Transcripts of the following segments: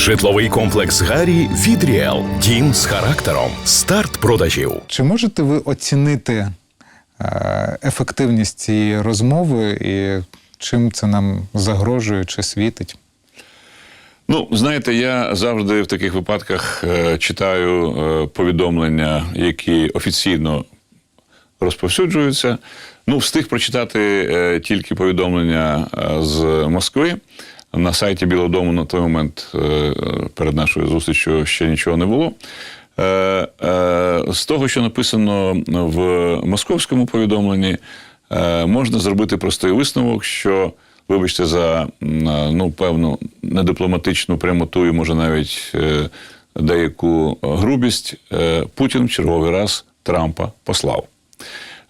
Житловий комплекс Гарі від Ріел. Дім з характером. Старт продажів. Чи можете ви оцінити е, ефективність цієї розмови і чим це нам загрожує чи світить? Ну, знаєте, я завжди в таких випадках е, читаю е, повідомлення, які офіційно розповсюджуються. Ну, встиг прочитати е, тільки повідомлення е, з Москви. На сайті Білого Дому на той момент е, перед нашою зустрічю ще нічого не було. Е, е, з того, що написано в московському повідомленні, можна зробити простий висновок, що, вибачте, за ну, певну недипломатичну прямоту і може навіть деяку грубість, Путін в черговий раз Трампа послав.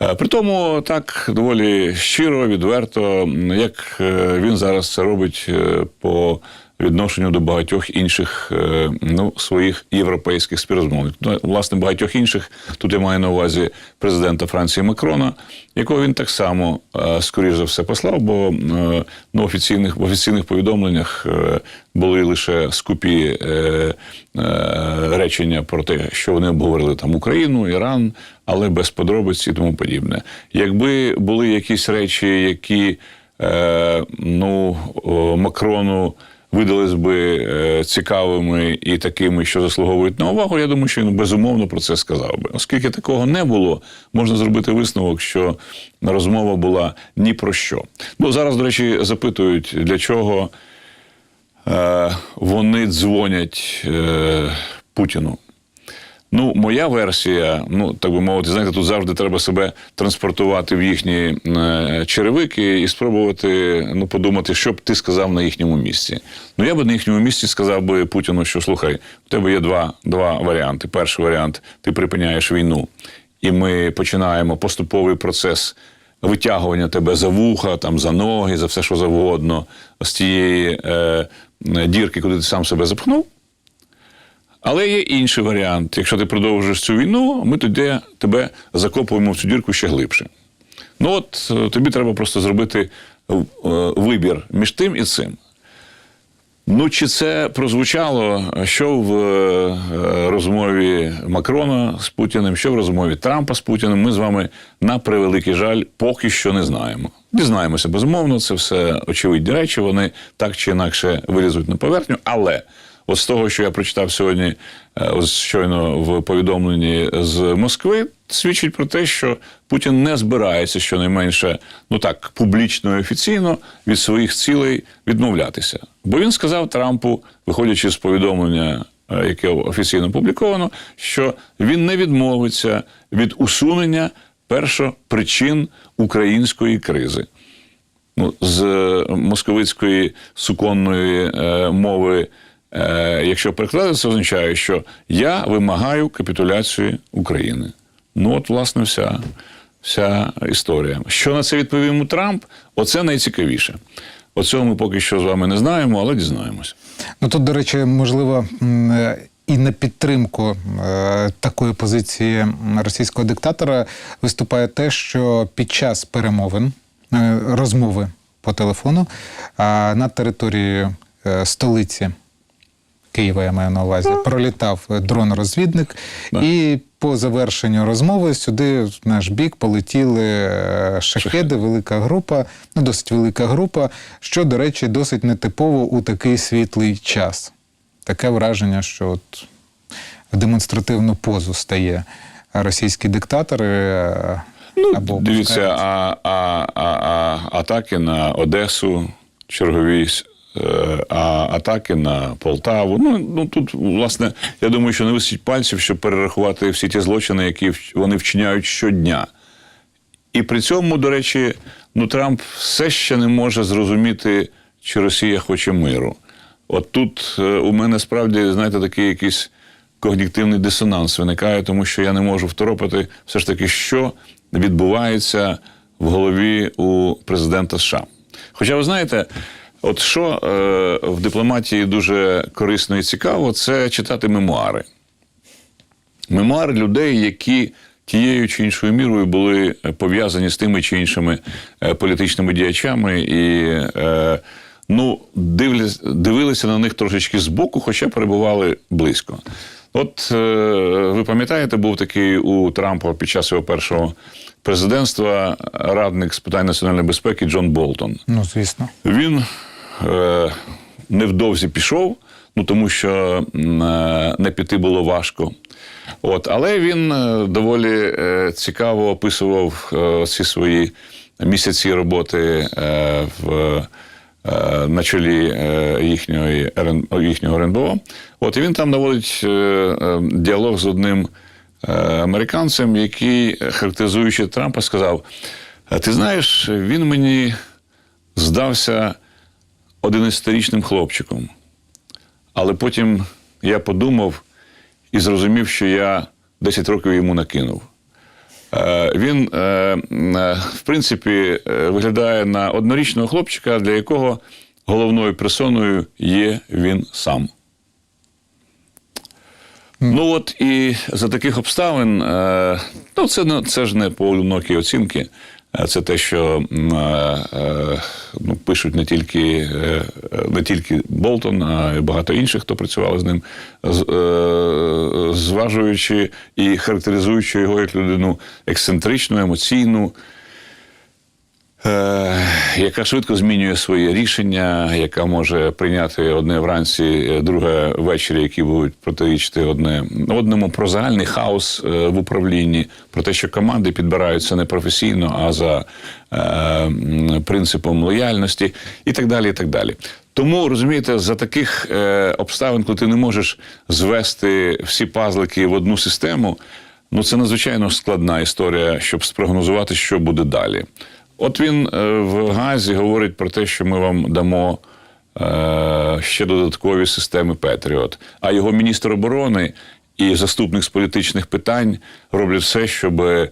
Е, При тому так доволі щиро, відверто, як е, він зараз це робить е, по відношенню до багатьох інших е, ну, своїх європейських співрозмовників. Ну, власне, багатьох інших. Тут я маю на увазі президента Франції Макрона, якого він так само, е, скоріш за все, послав, бо е, ну, офіційних, в офіційних повідомленнях були лише скупі речення про те, що вони обговорили там Україну, Іран, але без подробиць і тому подібне. Якби були якісь речі, які ну, Макрону видались би е, цікавими і такими, що заслуговують на увагу, я думаю, що він безумовно про це сказав би. Оскільки такого не було, можна зробити висновок, що розмова була ні про що. Ну зараз, до речі, запитують, для чого е, вони дзвонять е, Путіну. Ну, моя версія, ну так би мовити, знаєте, тут завжди треба себе транспортувати в їхні е, черевики і спробувати ну, подумати, що б ти сказав на їхньому місці. Ну, я би на їхньому місці сказав би Путіну, що слухай, у тебе є два, два варіанти. Перший варіант ти припиняєш війну, і ми починаємо поступовий процес витягування тебе за вуха, там за ноги, за все, що завгодно, з тієї е, дірки, куди ти сам себе запхнув. Але є інший варіант. Якщо ти продовжуєш цю війну, ми тоді тебе закопуємо в цю дірку ще глибше. Ну от е, тобі треба просто зробити е, вибір між тим і цим. Ну, чи це прозвучало, що в е, розмові Макрона з Путіним, що в розмові Трампа з Путіним, ми з вами на превеликий жаль поки що не знаємо. Дізнаємося, безумовно, це все очевидні речі, вони так чи інакше вилізуть на поверхню, але. От з того, що я прочитав сьогодні, е, ось щойно в повідомленні з Москви, свідчить про те, що Путін не збирається щонайменше, ну так, публічно і офіційно від своїх цілей відмовлятися. Бо він сказав Трампу, виходячи з повідомлення, е, яке офіційно опубліковано, що він не відмовиться від усунення першопричин української кризи. Ну, з московицької суконної е, мови. Е, якщо перекладати, це означає, що я вимагаю капітуляції України. Ну, от, власне, вся, вся історія. Що на це відповів Трамп? Оце найцікавіше. Оцього ми поки що з вами не знаємо, але дізнаємося. Ну тут, до речі, можливо. е, І на підтримку е, такої позиції російського диктатора виступає те, що під час перемовин е, розмови по телефону а над територією е, столиці Києва, я маю на увазі, пролітав дрон-розвідник, Да. і по завершенню розмови сюди в наш бік полетіли е, шахеди, велика група, ну досить велика група, що, до речі, досить нетипово у такий світлий час. Таке враження, що от в демонстративну позу стає російський диктатор. е, або Дивіться, а, а, а, а атаки на Одесу, чергові е, а атаки на Полтаву. Ну, ну тут, власне, я думаю, що не висить пальців, щоб перерахувати всі ті злочини, які вони вчиняють щодня. І при цьому, до речі, ну Трамп все ще не може зрозуміти, чи Росія хоче миру. От тут е, у мене справді, знаєте, такий якийсь когнітивний дисонанс виникає, тому що я не можу второпати все ж таки, що відбувається в голові у президента США. Хоча ви знаєте, от що е, в дипломатії дуже корисно і цікаво, це читати мемуари мемуари людей, які тією чи іншою мірою були пов'язані з тими чи іншими е, політичними діячами і е, ну, дивлюсь, дивилися на них трошечки збоку, хоча перебували близько. От е, ви пам'ятаєте, був такий у Трампа під час його першого президентства радник з питань національної безпеки Джон Болтон. Ну, звісно. Він е, невдовзі пішов, ну тому що е, не піти було важко. От, але він е, доволі цікаво описував ці свої місяці роботи в, на чолі е, їхнього РНБО. От, і він там наводить діалог з одним американцем, який, характеризуючи Трампа, сказав: ти знаєш, він мені здався 11-річним хлопчиком. Але потім я подумав і зрозумів, що я 10 років йому накинув. Е, Він, е, е, в принципі, виглядає на однорічного хлопчика, для якого головною персоною є він сам. Ну от і за таких обставин, ну це, це ж не поодинокі оцінки, це те, що е, е, ну, пишуть не тільки, е, е, не тільки Болтон, а й багато інших, хто працювали з ним, е, зважуючи і характеризуючи його як людину ексцентричну, емоційну. Е, яка швидко змінює свої рішення, яка може прийняти одне вранці, е, друге ввечері, які будуть протирічити одне одному про загальний хаос е, в управлінні, про те, що команди підбираються не професійно, а за принципом лояльності, і так далі. і так далі. Тому розумієте, за таких обставин, коли ти не можеш звести всі пазлики в одну систему, ну це надзвичайно складна історія, щоб спрогнозувати, що буде далі. От він е, в Газі говорить про те, що ми вам дамо е, ще додаткові системи Петріот. А його міністр оборони і заступник з політичних питань роблять все, щоб е,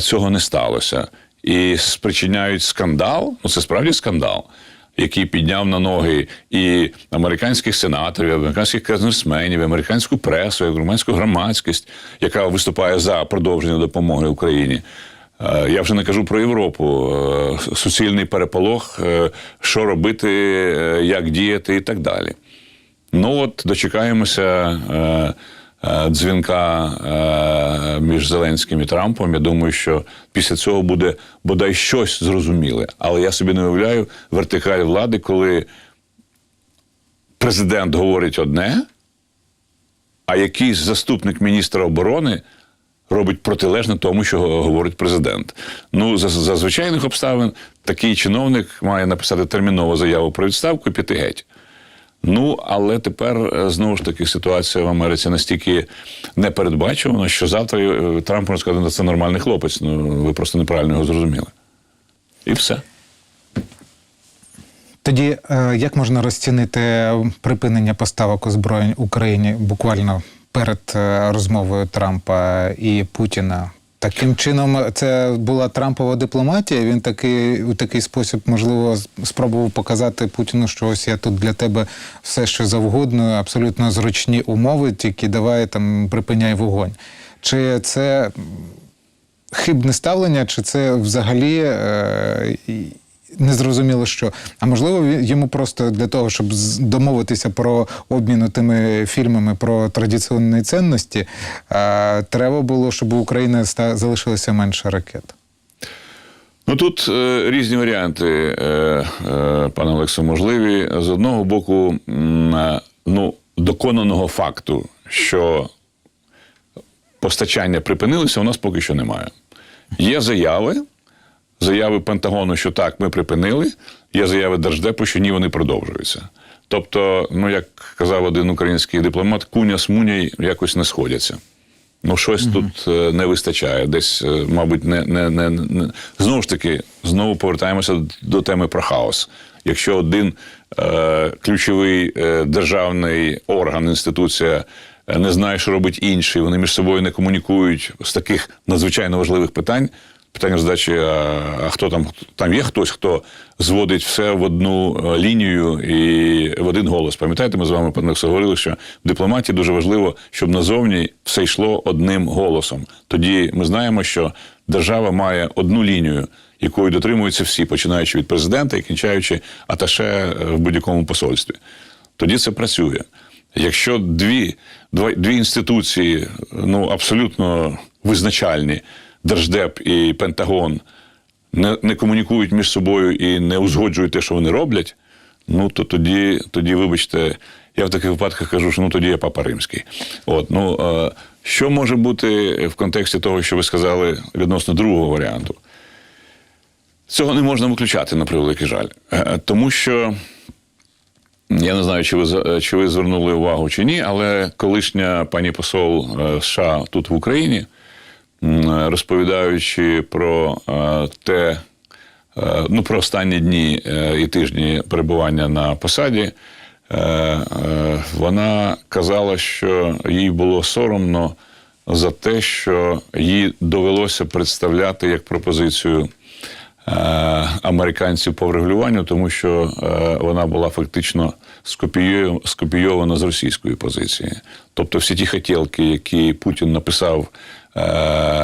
цього не сталося. І спричиняють скандал. Ну це справді скандал. Який підняв на ноги і американських сенаторів, і американських конгресменів, і американську пресу, і громадську громадськість, яка виступає за продовження допомоги Україні. Е, Я вже не кажу про Європу, е, суцільний переполох, е, що робити, як діяти і так далі. Ну от дочекаємося дзвінка між Зеленським і Трампом. Я думаю, що після цього буде бодай щось зрозуміле. Але я собі не уявляю вертикаль влади, коли президент говорить одне, а якийсь заступник міністра оборони робить протилежне тому, що говорить президент. Ну, за, за звичайних обставин такий чиновник має написати термінову заяву про відставку і піти геть. Ну, але тепер е, знову ж таки ситуація в Америці настільки непередбачувана, що завтра е, Трамп може сказати, «Ну, це нормальний хлопець. Ну ви просто неправильно його зрозуміли. І все. Тоді е, як можна розцінити припинення поставок озброєнь Україні буквально перед е, розмовою Трампа і Путіна? Таким чином, це була Трампова дипломатія. Він такий у такий спосіб, можливо, спробував показати Путіну, що ось я тут для тебе все, що завгодно, абсолютно зручні умови, тільки давай там припиняй вогонь. Чи це хибне ставлення, чи це взагалі е, і- незрозуміло що? А можливо, йому просто для того, щоб домовитися про обмін тими фільмами про традиційні цінності, е, треба було, щоб у України залишилося менше ракет. Ну тут е, різні варіанти, е, е, пане Олексо, можливі. З одного боку, м, е, ну, доконаного факту, що постачання припинилися, у нас поки що немає. Є заяви, заяви Пентагону, що так, ми припинили. Є заяви Держдепу, що ні, вони продовжуються. Тобто, ну як казав один український дипломат, куня з муняй якось не сходяться. Ну, щось тут е, не вистачає. Десь, е, мабуть, не, не, не, не. Знову ж таки, знову повертаємося до теми про хаос. Якщо один е, ключовий е, державний орган, інституція е, не знає, що робить інший, вони між собою не комунікують з таких надзвичайно важливих питань. Питання задачі, а, а хто там? Там є хтось, хто зводить все в одну е, лінію і в один голос. Пам'ятаєте, ми з вами пане говорили, що в дипломатії дуже важливо, щоб назовні все йшло одним голосом. Тоді ми знаємо, що держава має одну лінію. якої дотримуються всі, починаючи від президента і кінчаючи аташе е, в будь-якому посольстві. Тоді це працює. Якщо дві, дві інституції ну, абсолютно визначальні, Держдеп і Пентагон, не, не комунікують між собою і не узгоджують те, що вони роблять, ну то тоді, тоді, вибачте, я в таких випадках кажу, що ну тоді я папа римський. От, ну, е, що може бути в контексті того, що ви сказали відносно другого варіанту? Цього не можна виключати, на превеликий жаль. Е, Тому що я не знаю, чи ви чи ви звернули увагу чи ні, але колишня пані посол е, США тут в Україні, розповідаючи про е, те, е, ну про останні дні е, і тижні перебування на посаді, е, е, вона казала, що їй було соромно за те, що їй довелося представляти як пропозицію е, американців по врегулюванню, тому що е, вона була фактично скопійована з російської позиції. Тобто всі ті хотілки, які Путін написав е,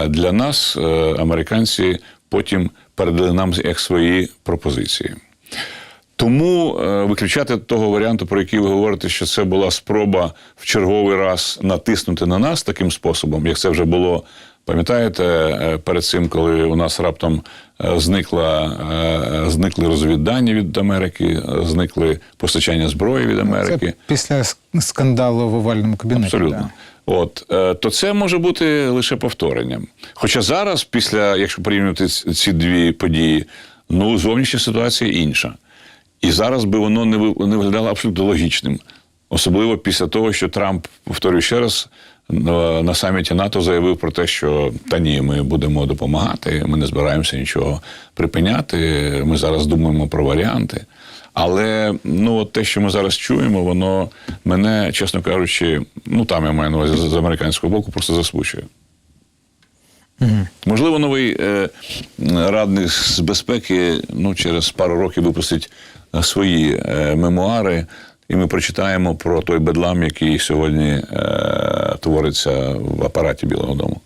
для нас, е, американці потім передали нам як свої пропозиції. Тому е, виключати того варіанту, про який ви говорите, що це була спроба в черговий раз натиснути на нас таким способом, як це вже було. Пам'ятаєте, е, перед цим, коли у нас раптом е, зникла, е, зникли розвіддані від Америки, е, зникли постачання зброї від Америки. Це після ск- скандалу в овальному кабінеті. Абсолютно. да. От е, то це може бути лише повторенням. Хоча зараз, після, якщо порівнювати ці дві події, ну зовнішня ситуація інша. І зараз би воно не не виглядало абсолютно логічним. Особливо після того, що Трамп, повторюю ще раз, на саміті НАТО заявив про те, що та ні, ми будемо допомагати, ми не збираємося нічого припиняти. Ми зараз думаємо про варіанти. Але ну, от те, що ми зараз чуємо, воно мене, чесно кажучи, ну там я маю на увазі з- американського боку, просто засмучує. Можливо, новий е, радник з безпеки ну, через пару років випустить е, свої е, мемуари, і ми прочитаємо про той бедлам, який сьогодні е, твориться в апараті Білого Дому.